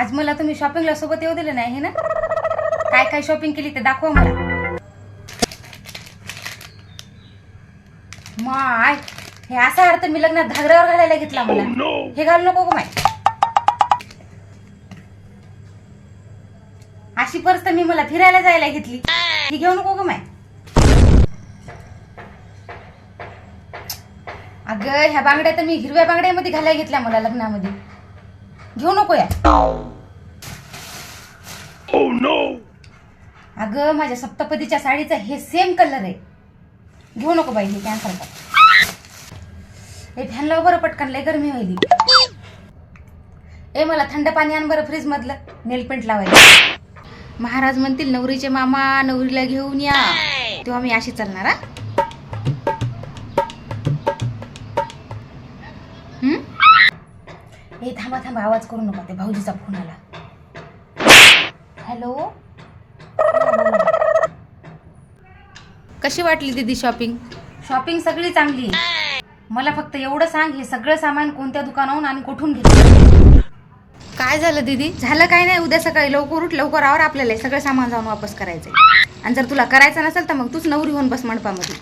आज मला तुम्ही शॉपिंगला सोबत येऊ दिलं नाही हे ना? काय काय शॉपिंग केली ते दाखवा मला. माय हे असा अर्थ मी लग्नात घागऱ्यावर घालायला घेतला मला. हे घालू नको माय. अशी पर्स तर मी मला फिरायला जायला घेतली. ही घेऊ नको का माय. अगं ह्या बांगड्या तर मी हिरव्या बांगड्यामध्ये घालायला घेतल्या मला लग्नामध्ये. घेऊ नको या. अगं माझ्या सप्तपदीच्या साडीचा हे सेम कलर आहे. घेऊ नको बाई हे कॅन्सल कर हे फॅन लाव बरं पटकन लय गरमी व्हायली. ए मला थंड पाणी आण बरं फ्रीज मधलं नेल पेंट लावायला. महाराज म्हणतील नवरीचे मामा नवरीला घेऊन या. तेव्हा मी अशी चालणार हं? हे थांबा थांबा आवाज करू नका ते भाऊजीचा फोन आला. हॅलो? कशी वाटली दीदी शॉपिंग? शॉपिंग सगळी चांगली. मला फक्त एवढं सांग हे सगळं सामान कोणत्या दुकानाहून आणि कुठून घेतलं? काय झालं दीदी? झालं काय नाही उद्या सकाळी लवकर उठ लवकर आवर आपल्याला सगळं सामान जाऊन वापस करायचंय. आणि जर तुला करायचं नसेल तर मग तूच नवरी होऊन बस मंडपामध्ये.